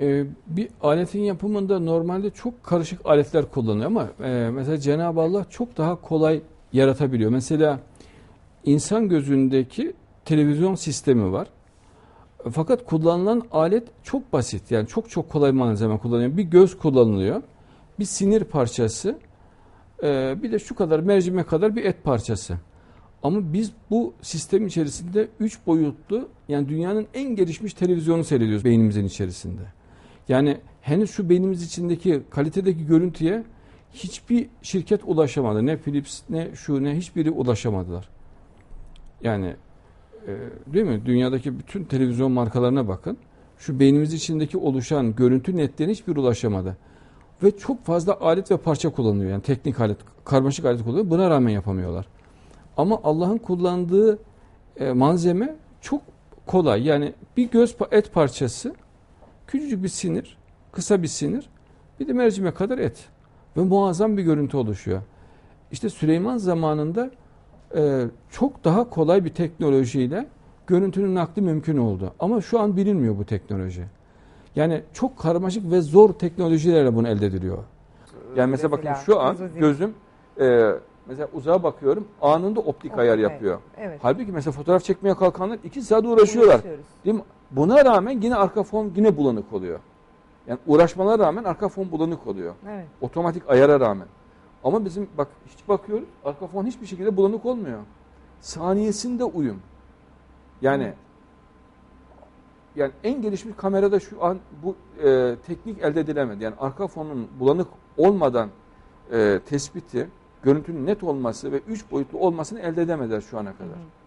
Ee, bir aletin yapımında normalde çok karışık aletler kullanılıyor ama e, mesela Cenab-ı Allah çok daha kolay yaratabiliyor. Mesela insan gözündeki televizyon sistemi var. Fakat kullanılan alet çok basit. Yani çok çok kolay malzeme kullanıyor. Bir göz kullanılıyor. Bir sinir parçası. e, bir de şu kadar mercimek kadar bir et parçası. Ama biz bu sistem içerisinde üç boyutlu yani dünyanın en gelişmiş televizyonu seyrediyoruz beynimizin içerisinde. Yani henüz şu beynimiz içindeki kalitedeki görüntüye hiçbir şirket ulaşamadı. Ne Philips ne şu ne hiçbiri ulaşamadılar. Yani e, değil mi? Dünyadaki bütün televizyon markalarına bakın. Şu beynimiz içindeki oluşan görüntü netliğine hiçbir ulaşamadı. Ve çok fazla alet ve parça kullanılıyor. Yani teknik alet, karmaşık alet kullanıyor. Buna rağmen yapamıyorlar. Ama Allah'ın kullandığı e, malzeme çok kolay. Yani bir göz et parçası, küçücük bir sinir, kısa bir sinir, bir de mercimek kadar et. Ve muazzam bir görüntü oluşuyor. İşte Süleyman zamanında e, çok daha kolay bir teknolojiyle görüntünün nakli mümkün oldu. Ama şu an bilinmiyor bu teknoloji. Yani çok karmaşık ve zor teknolojilerle bunu elde ediliyor. Yani mesela, bakın şu an gözü- gözüm e, mesela uzağa bakıyorum anında optik ayar Evet, yapıyor. Evet. Halbuki mesela fotoğraf çekmeye kalkanlar iki saat uğraşıyorlar. Değil mi? Buna rağmen yine arka fon yine bulanık oluyor. Yani uğraşmalara rağmen arka fon bulanık oluyor. Evet. Otomatik ayara rağmen. Ama bizim bak hiç bakıyoruz arka fon hiçbir şekilde bulanık olmuyor. Saniyesinde uyum. Yani Evet. yani en gelişmiş kamerada şu an bu e, teknik elde edilemedi. Yani arka fonun bulanık olmadan e, tespiti, görüntünün net olması ve üç boyutlu olmasını elde edemediler şu ana kadar. Hı.